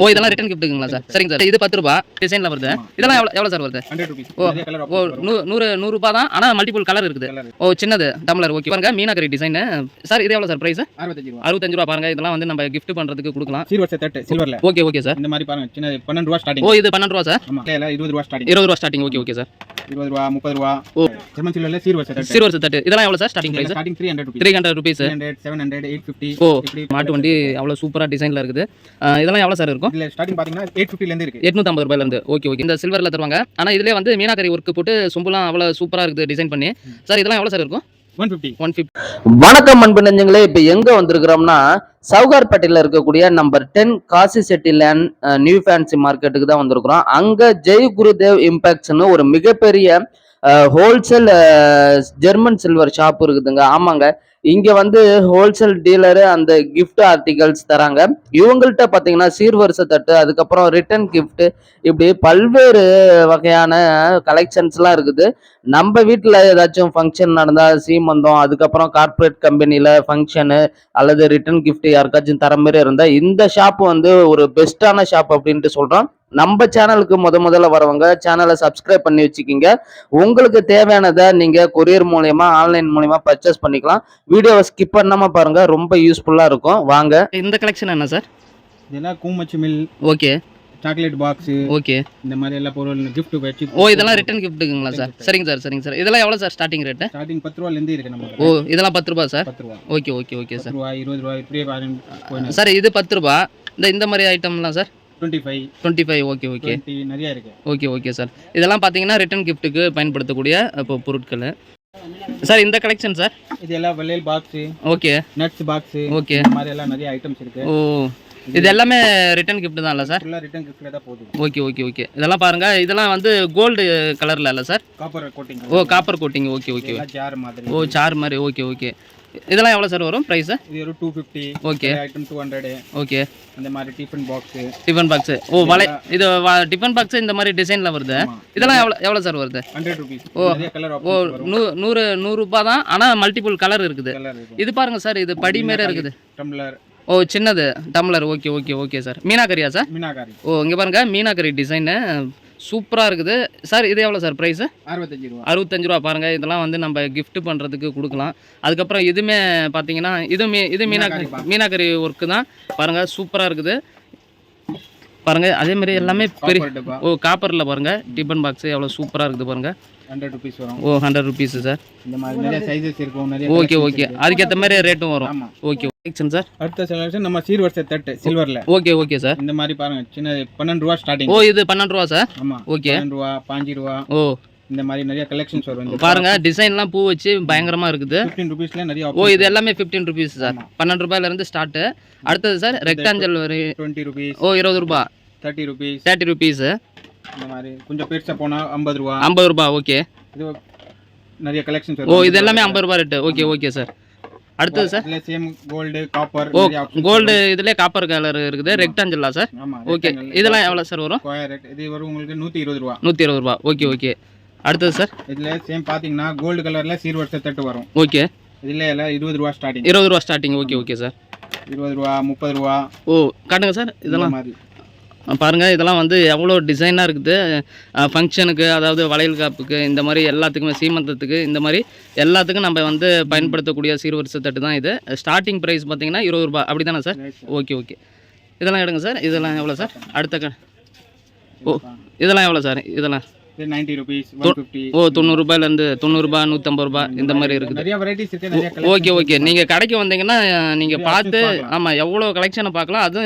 ஓ இதெல்லாம் ரிட்டன் கிஃப்ட்டுங்களா சார் சரிங்க சார் இது பத்து ரூபா. டிசைனில் வருது. இதெல்லாம் எவ்வளோ எவ்வளோ சார் வருது? ஓ, ஓ நூறு நூறுரூபா தான். ஆனால் மல்டிபிள் கலர் இருக்குது. ஓ சின்னது. டம்ளர் ஓகே பாருங்க மீனாக்கரி டிசைன் சார் இது எவ்வளோ சார் ப்ரைஸ் அறுபத்தஞ்சு ரூபா. பாருங்க. இதெல்லாம் வந்து நம்ம gift பண்றதுக்கு கொடுக்கலாம். சில்வர்ல ஓகே ஓகே சார் இந்த மாதிரி பாருங்க சின்ன பன்னெண்டு ரூபா ஸ்டார்டிங் ஓ இது பன்னெண்டு ரூபா சார் இருபது ரூபா ஸ்டார்டிங் இருபது ரூபா ஸ்டார்டிங் ஓகே ஓகே சார் இருபது ரூபா முப்பது ரூபா. ஓ. ஜெர்மன் சில்வர்ல சீர் தட்டு. தட்டு. இதெல்லாம் எவ்வளோ sir starting price starting three hundred three hundred rupees three hundred seven hundred eight fifty ஓ மாட்டு வண்டி அவ்வளோ சூப்பராக டிசைனில் இருக்குது. இதெல்லாம் எவ்வளோ சார் இருக்கும்? இதுல ஸ்டார்டிங் பாத்தீங்கன்னா எயிட் ஃபிஃப்டில இருந்து இருக்கு. எட்நூத்தம்பது ரூபாயிலேருந்து ஓகே ஓகே இந்த சில்வரில் தருவாங்க. ஆனால் இதுலேயே வந்து மீனாக்கரி ஒர்க்கு போட்டு சொம்புலாம் அவ்வளோ சூப்பராக இருக்குது டிசைன் பண்ணி. சார் இதெல்லாம் எவ்வளோ சார் இருக்கும்? ஒன் ஃபிஃப்டி ஒன் ஃபிஃப்டி வணக்கம் அன்பு நெஞ்சங்களே. இப்போ எங்க வந்திருக்கிறோம்னா சவுகார்பேட்டையில் இருக்கக்கூடிய number ten Kasi Chetty land new fancy மார்க்கெட்டுக்கு தான் வந்திருக்கிறோம். அங்க ஜெய் குருதேவ் இம்பாக்ட்ஸ்னு ஒரு மிகப்பெரிய ஹோல்சேல் ஜெர்மன் சில்வர் ஷாப் இருக்குதுங்க. ஆமாங்க. இங்க வந்து ஹோல்சேல் டீலரு அந்த கிஃப்ட் ஆர்டிகல்ஸ் தராங்க. இவங்கள்ட்ட பார்த்தீங்கன்னா சீர்வரிசை தட்டு அதுக்கப்புறம் ரிட்டர்ன் கிஃப்ட் இப்படி பல்வேறு வகையான கலெக்ஷன்ஸ்லாம் இருக்குது. நம்ம வீட்டில் ஏதாச்சும் ஃபங்க்ஷன் நடந்தால் சீமந்தம் அதுக்கப்புறம் கார்ப்பரேட் கம்பெனியில் ஃபங்க்ஷனு அல்லது ரிட்டர்ன் கிஃப்ட் யாருக்காச்சும் தர மாதிரி இருந்தால் இந்த ஷாப் வந்து ஒரு பெஸ்ட்டான ஷாப் அப்படின்ட்டு சொல்கிறோம் நம்ம சேனலுக்கு முத முதல்ல வரவங்க சேனலை சப்ஸ்கிரைப் பண்ணி வச்சுக்கிங்க. உங்களுக்கு தேவையானதை நீங்கள் கொரியர் மூலயமா ஆன்லைன் மூலயமா பர்ச்சேஸ் பண்ணிக்கலாம். வீடியோவை ஸ்கிப் பண்ணாமல் பாருங்கள் ரொம்ப யூஸ்ஃபுல்லாக இருக்கும். வாங்க. இந்த கலெக்ஷன் என்ன சார் இதெல்லாம் கூமச்சு மில் ஓகே சாக்லேட் பாக்ஸ் ஓகே இந்த மாதிரி எல்லா பொருள் gift வச்சு ஓ இதெல்லாம் ரிட்டன் கிஃப்ட்டுங்களா சார் சரிங்க சார் சரிங்க சார் இதெல்லாம் எவ்வளோ சார் ஸ்டார்டிங் ரேட்டு ஸ்டார்டிங் பத்து ரூபால இருந்து இருக்கு நம்ம ஓ இதெல்லாம் பத்து ரூபா சார் பத்து ரூபா. ஓகே ஓகே ஓகே சார் ரூபா இருபது ரூபா இப்படியே சார் இது பத்து ரூபா. இந்த இந்த மாதிரி ஐட்டம்லாம் sir twenty five twenty five okay okay நிறைய இருக்கு. ஓகே ஓகே சார் இதெல்லாம் பார்த்தீங்கன்னா ரிட்டன் கிஃப்ட்டுக்கு பயன்படுத்தக்கூடிய இப்போ பொருட்கள். சார் இந்த கலெக்ஷன் சார் இது எல்லாம் வெள்ளையல் box okay nuts box okay இந்த மாதிரி எல்லாம் நிறைய ஐட்டம்ஸ் இருக்கு. ஓ. இது எல்லாமே ரிட்டன் கிஃப்ட் தான் இல்லை சார் ஃபுல்லா ரிட்டர்ன் கிஃப்ட்ல தான் போகுது. ஓகே ஓகே ஓகே இதெல்லாம் பாருங்க இதெல்லாம் வந்து கோல்டு கலரில் இல்லை சார் காப்பர் கோட்டிங் ஓ copper coating okay okay jar மாதிரி. ஓ சார் மாதிரி. ஓகே ஓகே இதெல்லாம் எவ்வளோ சார் வரும் ப்ரைஸு இது ஒரு two fifty okay item two hundred okay அந்த மாதிரி டிஃபன் பாக்ஸ் டிஃபன் பாக்ஸு ஓ வலை இது டிஃபன் பாக்ஸ் இந்த மாதிரி டிசைனில் வருது. இதெல்லாம் எவ்வளோ எவ்வளோ சார் வருது? ஹண்ட்ரட் ருபீஸ் ஓ. ஓ நூ நூறு நூறுரூபா தான் ஆனால் மல்டிபிள் கலர் இருக்குது. இது பாருங்க சார் இது படி மாரி இருக்குது. டம்ளர் ஓ சின்னது tumbler okay okay okay sir மீனாக்கரியா சார்? மீனாகாரி ஓ இங்கே பாருங்க மீனாக்கரி டிசைனு சூப்பராக இருக்குது. சார் இது எவ்வளோ சார் ப்ரைஸு அறுபத்தஞ்சு ரூபா. அறுபத்தஞ்சு ரூபா பாருங்க. இதெல்லாம் வந்து நம்ம gift பண்ணுறதுக்கு கொடுக்கலாம். அதுக்கப்புறம் இதுவுமே பார்த்தீங்கன்னா இது மீ இது மீனாக்கரி மீனாக்கரி ஒர்க்கு தான். பாருங்க சூப்பராக இருக்குது. பாருங்க அதே மாதிரி எல்லாமே பெரிய ஓ காப்பரில் பாருங்க. டிஃபன் பாக்ஸ் எவ்வளோ சூப்பராக இருக்குது பாருங்க. ஹண்ட்ரட் ருபீஸ் வரும். ஓ ஹண்ட்ரட் ருபீஸ் சார் இந்த மாதிரி நிறைய சைஸஸ் இருக்கும் நிறைய ஓகே ஓகே. அதுக்கேற்ற மாதிரி ரேட்டும் வரும். ஓகே செக்ஷன் சார் அடுத்த செலக்ஷன் நம்ம சீர் வருஷ தட்டு சில்வர்ல ஓகே ஓகே சார் இந்த மாதிரி பாருங்க சின்ன பன்னெண்டு ரூபா ஸ்டார்டிங் ஓ இது பன்னெண்டு ரூபா சார் ஆமா. ஓகே பன்னெண்டு ரூபா பாஞ்சு ரூபா. ஓ. இந்த மாதிரி நிறைய கலெக்ஷன்ஸ் வரும். பாருங்க டிசைன்லாம் பூ வச்சு பயங்கரமா இருக்குது. ஃபிஃப்டீன் ருபீஸ்ல நிறைய ஓ இது எல்லாமே ஃபிஃப்டீன் ருபீஸ் சார் பன்னெண்டு ரூபாயில இருந்து ஸ்டார்ட் அடுத்தது சார் ரெக்டாஞ்சல் வரை டுவெண்ட்டி ருபீஸ் ஓ இருபது ரூபா. தேர்ட்டி ருபீஸ் தேர்ட்டி ருபீஸ் இந்த மாதிரி கொஞ்சம் பெருசா போனா ஐம்பது ரூபா. ஐம்பது ரூபா ஓகே. இது நிறைய கலெக்ஷன்ஸ் ஓ இது எல்லாமே ஐம்பது ரூபா ரேட்டு ஓகே ஓகே சார் அடுத்தது சார் இதுல சேம் கோல்டு காப்பர் ஓ கோல்டு இதுலேயே காப்பர் கலர் இருக்குது. ரெக்டாஞ்சலா சார் ஓகே. இதெல்லாம் எவ்வளோ சார் வரும்? இது வரும் உங்களுக்கு நூத்தி இருபது ரூபா. நூற்றி இருபது ரூபா. Okay okay. அடுத்தது சார் இதுல சேம் பாத்தீங்கன்னா கோல்டு கலர்ல சீர் வருஷ தட்டு வரும். ஓகே. இதுல எல்லாம் இருபது ரூபா ஸ்டார்டிங் இருபது ரூபா ஸ்டார்டிங் ஓகே ஓகே சார் இருபது ரூபா முப்பது ரூபா. ஓ காட்டுங்க சார் இதெல்லாம் மாதிரி. பாருங்கள் இதெல்லாம் வந்து எவ்வளோ டிசைனாக இருக்குது. ஃபங்க்ஷனுக்கு அதாவது வளையல் காப்புக்கு இந்த மாதிரி எல்லாத்துக்குமே சீமந்தத்துக்கு இந்த மாதிரி எல்லாத்துக்கும் நம்ம வந்து பயன்படுத்தக்கூடிய சீர்வரிசை தட்டு தான் இது. ஸ்டார்டிங் ப்ரைஸ் பார்த்தீங்கன்னா இருபது ரூபாய். அப்படி தானே சார் ஓகே ஓகே இதெல்லாம் எடுங்க சார். இதெல்லாம் எவ்வளோ சார்? அடுத்த க ஓ இதெல்லாம் எவ்வளோ சார்? இதெல்லாம் இது நைன்டி ருபீஸ் ஓ தொண்ணூறுரூபாயிலேருந்து தொண்ணூறுபா நூற்றம்பது ரூபா இந்த மாதிரி இருக்குது. நிறைய வெரைட்டிஸ் ஓகே ஓகே. நீங்கள் கடைக்கு வந்தீங்கன்னா நீங்கள் பார்த்து ஆமாம் எவ்வளோ கலெக்ஷனை பார்க்கலாம். அது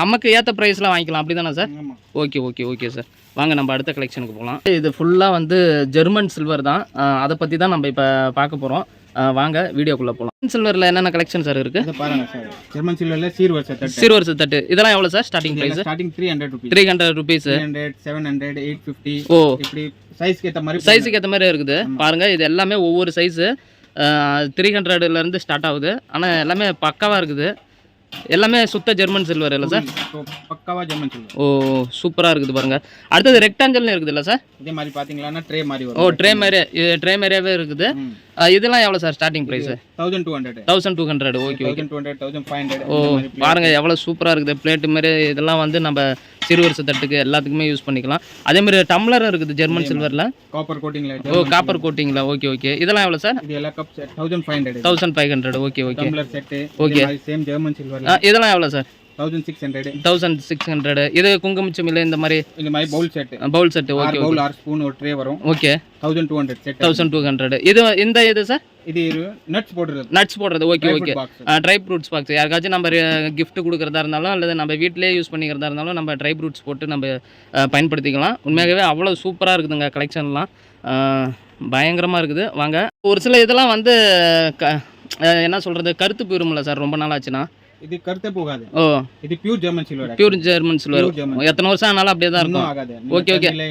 நமக்கு ஏற்ற ப்ரைஸில் வாங்கிக்கலாம். அப்படி தானே sir okay okay okay sir வாங்க நம்ம அடுத்த கலெக்ஷனுக்கு போகலாம். இது ஃபுல்லாக வந்து ஜெர்மன் சில்வர் தான். அதை பற்றி தான் நம்ம இப்போ பார்க்க போகிறோம் வாங்க வீடியோக்குள்ளே போகலாம் சில்வரில் என்னென்ன கலெக்ஷன் சார் இருக்குது இதை பாருங்க சார் ஜெர்மன் சில்வர்ல சீர் வருஷ தட்டு. சிறுவரிசை தட்டு. இதெல்லாம் எவ்வளோ sir starting price starting three hundred rupees three hundred rupees hundred seven hundred eight fifty ஓ. இப்படி சைஸ்க்கு ஏற்ற மாதிரி சைஸுக்கு ஏற்ற மாதிரி இருக்குது. பாருங்க இது எல்லாமே ஒவ்வொரு சைஸு த்ரீ ஹண்ட்ரட்லேருந்து ஸ்டார்ட் ஆகுது. ஆனால் எல்லாமே பக்காவாக இருக்குது. எல்லாமே சுத்த ஜெர்மன் சில்வர் இல்லை சார் ஸோ பக்காவா ஜெர்மன் சில்வர் ஓ சூப்பராக இருக்குது பாருங்க. அடுத்தது ரெக்டாஞ்சல்னு இருக்குது இல்லை சார் இதே மாதிரி பாத்தீங்கன்னா ட்ரே மாதிரி ஓ ட்ரே மாதிரி இது ட்ரே மாதிரியாவே இருக்குது. இதெல்லாம் எவ்வளோ sir starting price thousand two hundred thousand two hundred okay okay two hundred thousand five hundred ஓ பாருங்க எவ்வளோ சூப்பராக இருக்குது. பிளேட்டு மாதிரி இதெல்லாம் வந்து நம்ம சிறுவரிசை தட்டுக்கு எல்லாத்துக்குமே யூஸ் பண்ணிக்கலாம். அதே மாதிரி டம்ளரும் இருக்குது ஜெர்மன் சில்வரில் காப்பர் கோட்டிங்ல ஓ காப்பர் கோட்டிங்களா ஓகே ஓகே இதெல்லாம் எவ்வளோ சார் இது எல்லா cup thousand five hundred thousand five hundred okay okay tumbler set Okay. Same German சில்வர்ல இதெல்லாம் எவ்வளோ sir? Thousand six hundred thousand six hundred இது குங்குமச்சம் இல்லை இந்த மாதிரி இந்த மாதிரி bowl set bowl set okay bowl ஆறு ஸ்பூன் ஒரு ட்ரே வரும். Okay thousand two hundred set thousand two hundred இது இந்த இது சார்? இது நட்ஸ் போடுறது. நட்ஸ் போடுறது. Okay okay dry fruits box யாருக்காச்சும் நம்ம gift கொடுக்குறதா இருந்தாலும் அல்லது நம்ம வீட்டிலேயே யூஸ் பண்ணிக்கிறதா இருந்தாலும் நம்ம ட்ரை ஃப்ரூட்ஸ் போட்டு நம்ம பயன்படுத்திக்கலாம். உண்மையாகவே அவ்வளோ சூப்பராக இருக்குதுங்க கலெக்ஷன்லாம் பயங்கரமாக இருக்குது. வாங்க. ஒரு சில இதெல்லாம் வந்து க என்ன சொல்கிறது கருத்து போயிருமில்ல சார் ரொம்ப நாள் ஆச்சுன்னா இது கருத்தே போகாது. ஓ. இது pure German silver pure German silver. எத்தனை வருஷம் ஆனாலும் அப்படியே தான் இருக்கும். ஆகாது.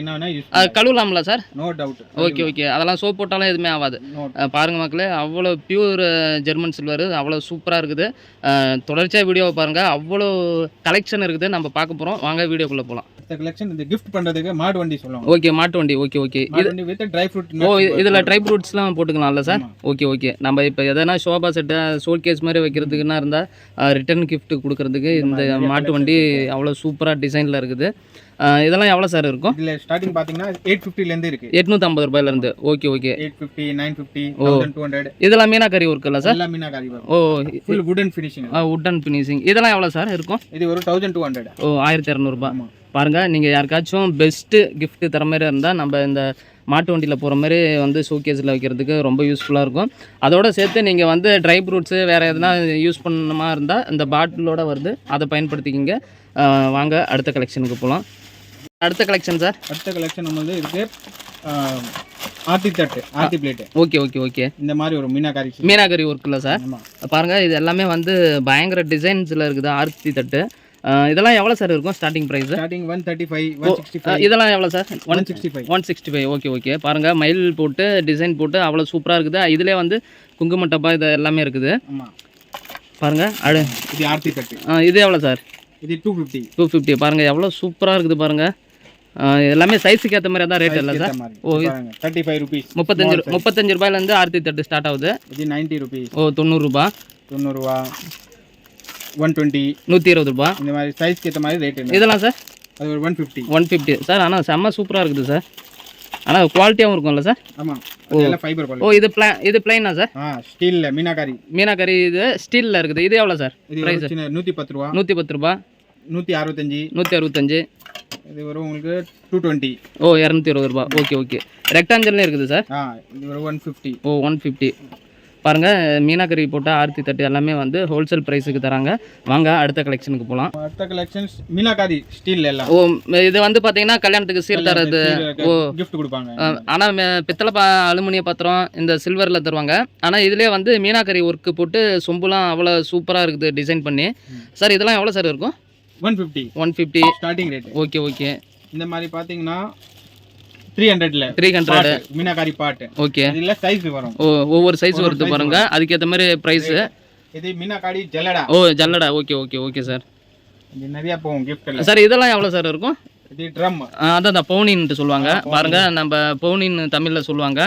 என்ன யூஸ் அது கழுவலாம்ல sir no doubt okay okay அதெல்லாம் சோப் போட்டாலும் எதுவுமே ஆகாது. பாருங்க மக்களே அவ்வளோ பியூர் ஜெர்மன் சில்வர் அவ்வளோ சூப்பராக இருக்குது. தொடர்ச்சியாக வீடியோவை பாருங்கள் அவ்வளோ கலெக்ஷன் இருக்குது. நம்ம பார்க்க போகிறோம் வாங்க வீடியோக்குள்ளே போகலாம் கலெக்ஷன் இந்த கிஃப்ட் பண்றதுக்கு மாடு வண்டி சொல்லுவாங்க. ஓகே மாட்டு வண்டி. ஓகே ஓகே வண்டி வித் ட்ரை ஃப்ரூட் ஓ இதில் ட்ரை ஃப்ரூட்ஸ்லாம் போட்டுக்கலாம்ல சார். ஓகே ஓகே நம்ம இப்போ எதனா ஷோபா செட்டு ஷோல் கேஸ் மாதிரி வைக்கிறதுக்குன்னா இருந்தால் ரிட்டர்ன் gift கொடுக்கறதுக்கு இந்த மாட்டு வண்டி அவ்வளோ சூப்பராக டிசைனில் இருக்குது. இதெல்லாம் எவ்வளோ சார் இருக்கும்? இதுல ஸ்டார்டிங் பாத்தீங்கன்னா எயிட் ஃபிஃப்டில இருந்து இருக்கு. எட்நூற்றம்பது ரூபாயிலேருந்து. Okay okay eight fifty nine fifty thousand two hundred இதெல்லாம் மீனாக்கறி ஒர்க் இல்லை சார் எல்லாம் மீனாகாரி வரும் ஓ full wooden finishing wood and finishing இதெல்லாம் எவ்வளோ சார் இருக்கும்? இது ஒரு தௌசண்ட் டூ ஹண்ட்ரட் ஓ ஆயிரத்தி இரநூறுபா பாருங்கள் நீங்கள் யாருக்காச்சும் பெஸ்ட்டு gift தர மாதிரி இருந்தால் நம்ம இந்த மாட்டு வண்டியில் போகிற மாதிரி வந்து ஷோகேஸில் வைக்கிறதுக்கு ரொம்ப யூஸ்ஃபுல்லாக இருக்கும். அதோட சேர்த்து நீங்கள் வந்து ட்ரை ஃப்ரூட்ஸு வேறு எதனா யூஸ் பண்ணணுமா இருந்தால் இந்த பாட்டிலோட வருது. அதை பயன்படுத்திக்கிங்க. வாங்க அடுத்த கலெக்ஷனுக்கு போகலாம் அடுத்த கலெக்ஷன் சார் அடுத்த கலெக்ஷன் நம்ம வந்து இருக்கு ஆஹ், ஆர்த்தி தட்டு aarti plate okay okay okay இந்த மாதிரி ஒரு மீனாகாரி மீனாகரி ஒர்க்கில் சார் பாருங்கள் இது எல்லாமே வந்து பயங்கர டிசைன்ஸில் இருக்குது ஆர்த்தி தட்டு. இதெல்லாம் எவ்வளோ சார் இருக்கும் starting price starting one thirty five இதெல்லாம் எவ்வளோ sir one sixty five one sixty five okay okay பாருங்கள் மயில் போட்டு டிசைன் போட்டு அவ்வளோ சூப்பராக இருக்குது. இதிலே வந்து குங்கும டப்பா இது எல்லாமே இருக்குது. பாருங்கள் அடு. இது ஆர்த்தி தட்டு ஆ, இது எவ்வளோ சார் இது டூ ஃபிஃப்டி டூ ஃபிஃப்டி பாருங்கள் எவ்வளோ சூப்பராக இருக்குது பாருங்கள் எல்லாமே சைஸுக்கு ஏற்ற மாதிரி தான் ரேட் இல்லை சார் ஓ, தேர்ட்டி ஃபைவ் ருபீஸ் முப்பத்தஞ்சு முப்பத்தஞ்சு ரூபாயிலேருந்து ஆயிரத்தி தட்டு ஸ்டார்ட் ஆகுது. இது நைன்ட்டி ருபீஸ் ஓ தொண்ணூறுரூபா தொண்ணூறுரூவா ஒன் டுவெண்ட்டி நூற்றி இருபது ரூபா. இந்த மாதிரி சைஸ்க்கு ஏற்ற மாதிரி ரேட் இதெல்லாம் சார்? அது ஒரு one fifty one fifty sir ஆனால் செம்ம சூப்பராக இருக்குது சார். ஆனால் குவாலிட்டியாகவும் இருக்கும்ல சார்? ஆமா. அது எல்லாம் ஃபைபர் ஓ இது பிளா இது பிளைனா சார்? ஆ ஸ்டீல்ல மீனாகாரி மீனாக்கறி இது ஸ்டீலில் இருக்குது. இது எவ்வளோ சார்? சின்ன நூற்றி பத்து ரூபா. நூற்றி பத்து ரூபா. நூற்றி அறுபத்தஞ்சி. நூற்றி அறுபத்தஞ்சு. இது வரும் உங்களுக்கு டூ டுவெண்ட்டி ஓ இரநூத்தி இருபது ரூபா. Okay okay. ரெக்டாஞ்சல்லே இருக்குது சார்? ஆ இது ஒரு ஒன் ஃபிஃப்டி ஓ ஒன் ஃபிஃப்டி பாருங்கள் மீனாக்கறி போட்ட ஆர்த்தி தட்டு எல்லாமே வந்து ஹோல்சேல் ப்ரைஸுக்கு தராங்க. வாங்க அடுத்த கலெக்ஷனுக்கு போகலாம் அடுத்த கலெக்ஷன்ஸ் மீனாகாரி ஸ்டீல் எல்லாம். ஓ இது வந்து பார்த்தீங்கன்னா கல்யாணத்துக்கு சீர் தரது. ஓ. கிஃப்ட் கொடுப்பாங்க. ஆனால் பித்தளை பா அலுமினிய பாத்திரம் இந்த சில்வரில் தருவாங்க. ஆனால் இதுலேயே வந்து மீனாக்கறி ஒர்க்கு போட்டு சொம்புலாம் அவ்வளோ சூப்பராக இருக்குது டிசைன் பண்ணி. சார் இதெல்லாம் எவ்வளோ சார் இருக்கும்? One fifty one fifty starting rate okay okay இந்த மாதிரி பார்த்தீங்கன்னா த்ரீ ஹண்ட்ரட்ல த்ரீ ஹண்ட்ரட் மீனாகாரி பாட்டு ஓகே. இதில் சைஸ் வரும். ஒவ்வொரு சைஸ் வருது பாருங்க. அதுக்கேற்ற மாதிரி ப்ரைஸு இது மீனாகாரி ஜல்லடா. ஓ ஜல்லடா. ஓகே ஓகே ஓகே சார் இது நிறைய போகும் கிஃப்ட்ல சார் இதெல்லாம் எவ்வளோ சார் இருக்கும்? இது ட்ரம் ஆ, அதான் அந்த பவுனின்ட்டு சொல்லுவாங்க. பாருங்க நம்ம பவுனின் தமிழில் சொல்லுவாங்க.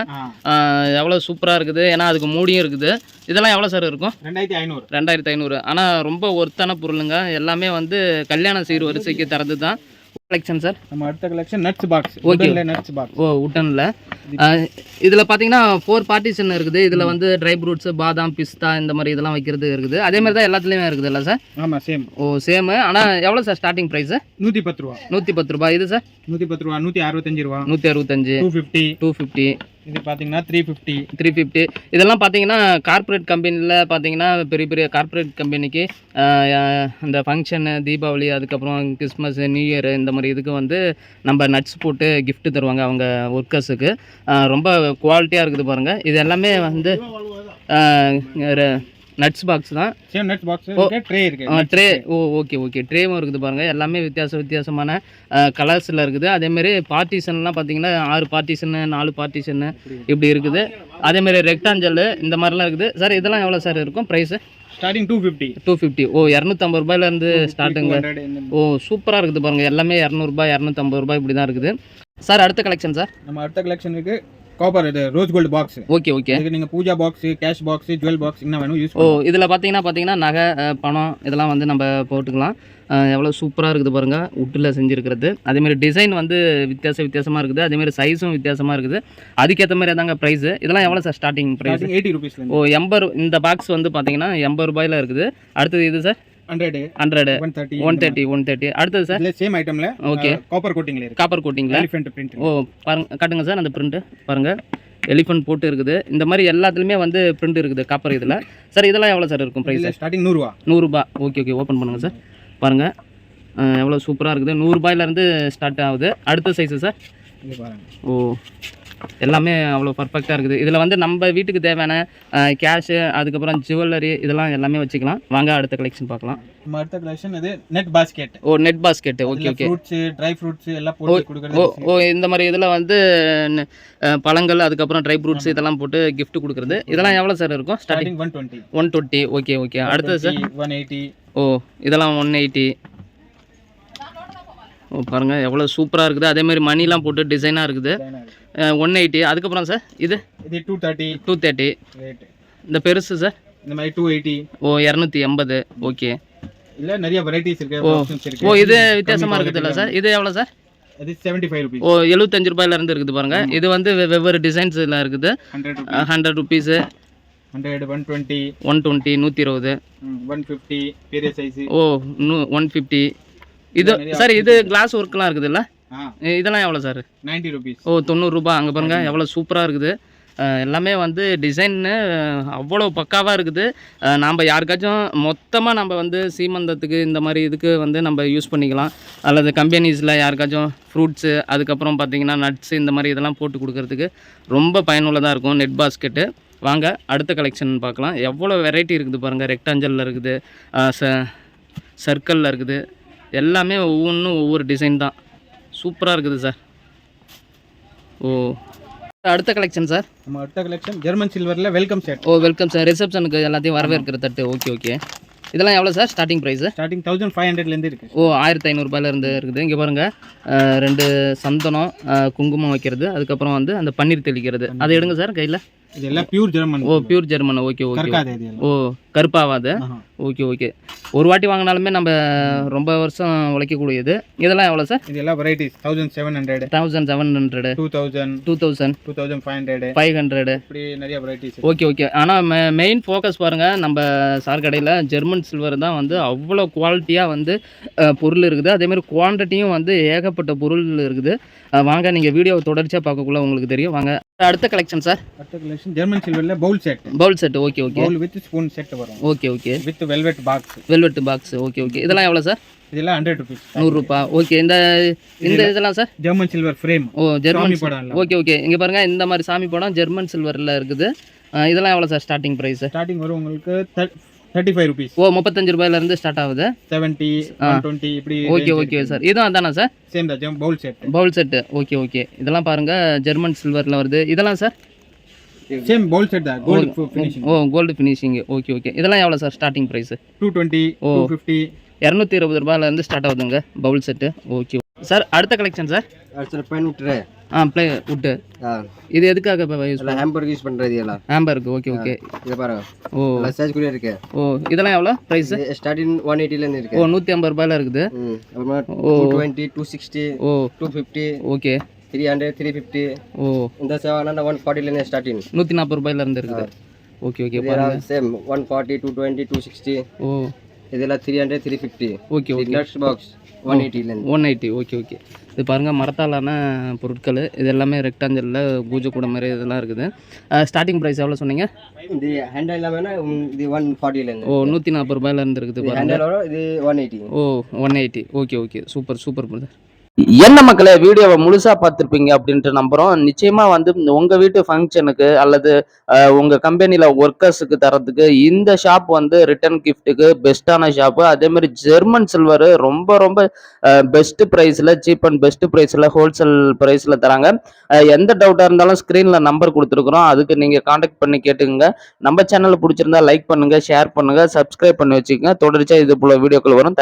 எவ்வளோ சூப்பராக இருக்குது. ஏன்னா அதுக்கு மூடியும் இருக்குது. இதெல்லாம் எவ்வளோ சார் இருக்கும்? ரெண்டாயிரத்தி ஐநூறு. ரெண்டாயிரத்தி ஐநூறு. ஆனால் ரொம்ப ஒர்த்தான பொருளுங்க. எல்லாமே வந்து கல்யாண சீர் வரிசைக்கு தரது தான் கலெக்ஷன் சார் நம்ம அடுத்த collection nuts box Okay. Nuts box ஓ உட்டனில் இதில் பார்த்தீங்கன்னா ஃபோர் பார்ட்டிஷன் இருக்குது. இதில் வந்து ட்ரை ஃப்ரூட்ஸு பாதாம் பிஸ்தா இந்த மாதிரி இதெல்லாம் வைக்கிறது இருக்குது. அதே மாதிரி தான் எல்லாத்துலேயுமே இருக்குது இல்லை சார் ஆமா சேம் ஓ சேமு ஆனால் எவ்வளோ சார் ஸ்டார்டிங் ப்ரைஸு நூற்றி பத்து ரூபா. நூற்றி பத்து ரூபாய் இது சார் நூற்றி பத்து ரூபா நூற்றி அறுபத்தஞ்சு ரூபா. நூற்றி அறுபத்தஞ்சு டூ ஃபிஃப்டி டூ ஃபிஃப்டி இது பார்த்தீங்கன்னா த்ரீ ஃபிஃப்டி த்ரீ ஃபிஃப்டி இதெல்லாம் பார்த்தீங்கன்னா கார்ப்பரேட் கம்பெனியில் பார்த்தீங்கன்னா பெரிய பெரிய கார்ப்பரேட் கம்பெனிக்கு இந்த ஃபங்க்ஷனு தீபாவளி அதுக்கப்புறம் கிறிஸ்மஸ் நியூ இயர் இந்த மாதிரி இதுக்கு வந்து நம்ம நட்ஸ் போட்டு கிஃப்ட் தருவாங்க அவங்க ஒர்க்கர்ஸுக்கு ரொம்ப குவாலிட்டியாக இருக்குது பாருங்கள் இது எல்லாமே வந்து நட்ஸ் பாக்ஸ் தான். சேம் நட்ஸ் பாக்ஸ் இருக்கு ட்ரே இருக்கு. ட்ரே ஓ ஓகே ஓகே ட்ரேவும் இருக்குது பாருங்கள் எல்லாமே வித்தியாச வித்தியாசமான கலர்ஸில் இருக்குது. அதேமாரி பார்ட்டிஷன்லாம் பார்த்தீங்கன்னா ஆறு பார்ட்டிஷனு நாலு பார்ட்டிஷனு இப்படி இருக்குது. அதேமாரி ரெக்டாஞ்சல் இந்த மாதிரிலாம் இருக்குது. சார் இதெல்லாம் எவ்வளோ சார் இருக்கும்? Price starting two fifty two fifty ஓ இரநூத்தம்பது ரூபாயிலேருந்து ஸ்டார்ட்டுங்க ஹண்ட்ரட் ஓ சூப்பராக இருக்குது பாருங்கள் எல்லாமே இரநூறுபா இரநூத்தம்பது ரூபாய் இப்படி தான் இருக்குது. சார் அடுத்த கலெக்ஷன் சார் நம்ம அடுத்த கலெக்ஷனுக்கு காப்பர் இது rose gold box okay okay இதுக்கு நீங்க pooja box cash box jewel box என்ன வேணும் யூஸ் ஓ இதில் பார்த்தீங்கன்னா பார்த்தீங்கன்னா நகை பணம் இதெல்லாம் வந்து நம்ம போட்டுக்கலாம். எவ்வளோ சூப்பராக இருக்குது பாருங்கள் உட்டில் செஞ்சுருக்கிறது. அதேமாதிரி டிசைன் வந்து வித்தியாச வித்தியாசமாக இருக்குது. அதேமாதிரி சைஸும் வித்தியாசமாக இருக்குது. அதுக்கேற்ற மாதிரி தாங்க ப்ரைஸு இதெல்லாம் எவ்வளோ சார் ஸ்டார்டிங் ப்ரைஸ் எயிட்டி ருபீஸ்ல ஓ எண்பது இந்த பாக்ஸ் வந்து பார்த்தீங்கன்னா எண்பது ரூபாயில் இருக்குது. அடுத்தது இது sir hundred hundred one thirty one thirty one thirty அடுத்தது சார் சேம் ஐட்டம்ல Okay. காப்பர் கோட்டிங்ல இருக்கு. காப்பர் கோட்டிங்கில் எலிஃபென்ட் பிரிண்ட் ஓ பாருங்க காட்டுங்க சார் அந்த பிரிண்ட்டு பாருங்கள் எலிஃபென்ட் போட்டு இருக்குது. இந்த மாதிரி எல்லாத்துலேயுமே வந்து பிரிண்ட் இருக்குது காப்பர் இதில். சார் இதெல்லாம் எவ்வளோ சார் இருக்கும் ப்ரைஸ் ஸ்டார்டிங் நூறுவா. நூறுரூபா ஓகே ஓகே ஓப்பன் பண்ணுங்கள் சார் பாருங்கள் எவ்வளோ சூப்பராக இருக்குது. நூறுரூபாயிலேருந்து ஸ்டார்ட் ஆகுது. அடுத்த சைஸு சார் ஓ. எல்லாமே அவ்வளோ பர்ஃபெக்டாக இருக்குது. இதில் வந்து நம்ம வீட்டுக்கு தேவையான கேஷு அதுக்கப்புறம் ஜுவல்லரி இதெல்லாம் எல்லாமே வச்சுக்கலாம். வாங்க அடுத்த கலெக்ஷன் பார்க்கலாம். நம்ம அடுத்த கலெக்ஷன் இது நெட் பாஸ்கெட் ஓ net basket okay okay fruits dry fruits எல்லாம் போட்டு ஓ கொடுக்குறது ஓ இந்த மாதிரி இதில் வந்து பழங்கள் அதுக்கப்புறம் ட்ரை ஃப்ரூட்ஸ் இதெல்லாம் போட்டு gift கொடுக்குறது. இதெல்லாம் எவ்வளோ சார் இருக்கும்? Starting one twenty one twenty okay okay அடுத்தது சார் ஒன் எயிட்டி ஓ இதெல்லாம் ஒன் எயிட்டி பாருங்கள் எவ்வளோ சூப்பராக இருக்குது. அதே மாதிரி மணிலாம் போட்டு டிசைனாக இருக்குது. ஒன் எயிட்டி அதுக்கப்புறம் சார் இது? இது two thirty two thirty rate இந்த பெருசு சார் இந்த மாதிரி டூ எயிட்டி ஓ இரநூத்தி எண்பது. ஓகே. இல்ல நிறைய வெரைட்டிஸ் இருக்கு ஓ. ஓ இது வித்தியாசமாக இருக்குதுல்ல சார் இது எவ்வளோ சார் இது செவன்டி ஃபைவ் ருபீஸ் ஓ எழுபத்தஞ்சு ரூபாயிலேருந்து இருக்குது பாருங்கள் இது வந்து வெவ்வேறு டிசைன்ஸில் இருக்குது. Hundred hundred rupees hundred one twenty one twenty நூற்றி இருபது. ஒன் ஃபிஃப்டி பெரிய சைஸ் ஓ நூ ஒன் ஃபிஃப்டி இது சார் இது கிளாஸ் ஒர்க்லாம் இருக்குதுல்ல இதெல்லாம் எவ்வளோ சார்? Ninety rupees. ஓ தொண்ணூறுரூபா அங்கே பாருங்கள் எவ்வளோ சூப்பராக இருக்குது. எல்லாமே வந்து டிசைன்னு அவ்வளோ பக்காவாக இருக்குது. நாம் யாருக்காச்சும் மொத்தமாக நம்ம வந்து சீமந்தத்துக்கு இந்த மாதிரி இதுக்கு வந்து நம்ம யூஸ் பண்ணிக்கலாம். அல்லது கம்பெனிஸில் யாருக்காச்சும் ஃப்ரூட்ஸு அதுக்கப்புறம் பார்த்தீங்கன்னா நட்ஸு இந்த மாதிரி இதெல்லாம் போட்டு கொடுக்கறதுக்கு ரொம்ப பயனுள்ளதாக இருக்கும் நெட் பாஸ்கெட்டு. வாங்க அடுத்த கலெக்ஷன் பார்க்கலாம் எவ்வளோ வெரைட்டி இருக்குது பாருங்கள் ரெக்டாஞ்சலில் இருக்குது. ச சர்க்கிளில் இருக்குது. எல்லாமே ஒவ்வொன்றும் ஒவ்வொரு டிசைன் தான். சூப்பராக இருக்குது சார் ஓ. அடுத்த கலெக்ஷன் சார் நம்ம அடுத்த கலெக்ஷன் ஜெர்மன் சில்வர்ல வெல்கம் செட் ஓ வெல்கம் சார் ரிசப்ஷனுக்கு எல்லாத்தையும் வரவேற்கிற தட்டு. ஓகே ஓகே இதெல்லாம் எவ்வளோ sir starting price starting thousand five ஹண்ட்ரட்ல இருந்து இருக்கு. ஓ ஆயிரத்தி ஐநூறுரூபாயிலேருந்து இருக்குது. இங்கே பாருங்கள் ரெண்டு சந்தனம் குங்குமம் வைக்கிறது. அதுக்கப்புறம் வந்து அந்த பன்னீர் தெளிக்கிறது. அதை எடுங்க சார் கையில். இது எல்லாம் பியூர் ஜெர்மன் ஓ பியூர் ஜெர்மன் ஓகே ஓகே. ஓ கருப்பாவாது? ஆஹா. Okay okay. ஒரு வாட்டி வாங்கினாலுமே நம்ம ரொம்ப வருஷம் உழைக்கக்கூடியது. இதெல்லாம் எவ்வளோ சார்? இது எல்லாம் varieties thousand seven hundred thousand seven hundred two thousand two thousand two thousand five hundred five hundred இப்படி நிறைய வெரைட்டிஸ் ஓகே ஓகே. ஆனால் மெ மெயின் ஃபோக்கஸ் பாருங்கள் நம்ம சார் கடையில் ஜெர்மன் சில்வர் தான் வந்து அவ்வளோ குவாலிட்டியாக வந்து பொருள் இருக்குது. அதேமாதிரி குவான்டிட்டியும் வந்து ஏகப்பட்ட பொருள் இருக்குது. வாங்க நீங்கள் வீடியோ தொடர்ச்சியாக பார்க்கக்குள்ள உங்களுக்கு தெரியும். வாங்க அடுத்த கலெக்ஷன் சார். அடுத்த collection German சில்வர்ல bowl set bowl set okay okay bowl with spoon set வரும். Okay okay with velvet box velvet box okay okay இதெல்லாம் எவ்வளோ சார்? இதெல்லாம் ஹண்ட்ரட் ருபீஸ் நூறுரூபா. ஓகே இந்த இந்த இதெல்லாம் சார்? ஜெர்மன் சில்வர் ஃப்ரேம் ஓ ஜெர்மன் படம் ஓகே ஓகே இங்கே பாருங்கள் இந்த மாதிரி சாமி படம் ஜெர்மன் சில்வரில் இருக்குது. இதெல்லாம் எவ்வளோ சார் ஸ்டார்டிங் ப்ரைஸு ஸ்டார்டிங் வரும் உங்களுக்கு தேர்ட்டி ஃபைவ் ருபீஸ் ஓ முப்பத்தஞ்சு ரூபாயிலேருந்து ஸ்டார்ட் ஆகுது. செவன்ட்டி டுவெண்ட்டி இப்படி ஓகே ஓகே சார் இதுவும் அதானா சார் சேம் தான் bowl set bowl set okay okay இதெல்லாம் பாருங்கள் ஜெர்மன் சில்வரில் வருது. இதெல்லாம் சார் சேம் பவுல் செட் தான். கோல்டு ஃபினிஷிங் ஓ கோல்டு ஃபினிஷிங் ஓகே ஓகே இதெல்லாம் எவ்வளோ sir starting price two twenty ஓ. ஃபிஃப்டி இரநூத்தி இருபது ரூபாயிலேருந்து ஸ்டார்ட் ஆகுதுங்க பவுல் செட்டு ஓகே சார் அடுத்த கலெக்ஷன் சார் அடுத்த பென் விட்டுரு ஆ ப்ளே உட்டு இது எதுக்காக இப்போ யூஸ் எல்லாம் ஹேம்பர்க் யூஸ் பண்ணுறது எல்லாம். ஆம்பருக்கு ஓகே ஓகே இதை பாருங்க. ஓ. சைஸ் கூட இருக்கு. ஓ இதெல்லாம் எவ்வளோ? ப்ரைஸு ஸ்டார்டிங் ஒன் எயிட்டிலேருந்து இருக்கு. ஓ நூற்றி ஐம்பது ரூபாயில் இருக்குது. ஓ. டுவெண்ட்டி டூ சிக்ஸ்டி ஓ. Two fifty okay three hundred three fifty ஓ. இந்த செவன் ஒன் ஃபார்ட்டிலேருந்து ஸ்டார்டிங் நூற்றி நாற்பது ரூபாயிலேருந்து இருக்குது. ஓகே ஓகே பாருங்க. Same one forty two twenty two sixty ஓ. இதெல்லாம் three hundred three fifty okay okay nuts box one எயிட்டிலேருந்து one eighty okay okay இது பாருங்கள் மரத்தாலான பொருட்கள். இது எல்லாமே ரெக்டாஞ்சலில் பூஜை கூட மாதிரி இதெல்லாம் இருக்குது. ஸ்டார்டிங் ப்ரைஸ் எவ்வளோ சொன்னீங்க? இது ஹேண்டில் இல்லாமல் இது ஒன் ஃபார்ட்டிலேருந்து ஓ நூற்றி நாற்பது ரூபாயிலேருந்து இருக்குது இது பாருங்கள் ஒன் எயிட்டி ஓ one eighty okay okay super super brother என்ன மக்களே வீடியோவை முழுசா பார்த்துருப்பீங்க அப்படின்ட்டு நம்புறோம். நிச்சயமா வந்து உங்க வீட்டு ஃபங்க்ஷனுக்கு அல்லது உங்கள் உங்க கம்பெனில ஒர்க்கர்ஸுக்கு தரத்துக்கு இந்த ஷாப் வந்து ரிட்டர்ன் கிஃப்ட்டுக்கு பெஸ்ட்டான ஷாப்பு அதே மாதிரி ஜெர்மன் சில்வர் ரொம்ப ரொம்ப பெஸ்ட் ப்ரைஸ்ல சீப் அண்ட் பெஸ்ட் ப்ரைஸ்ல ஹோல்சேல் ப்ரைஸ்ல தராங்க. எந்த டவுட்டா இருந்தாலும் ஸ்க்ரீனில் நம்பர் கொடுத்துருக்குறோம். அதுக்கு நீங்க காண்டாக்ட் பண்ணி கேட்டுக்கோங்க. நம்ம சேனல் பிடிச்சிருந்தா லைக் பண்ணுங்க ஷேர் பண்ணுங்க சப்ஸ்கிரைப் பண்ணி வச்சுக்கோங்க. தொடர்ச்சியா இது போல வீடியோக்கள் வரும்.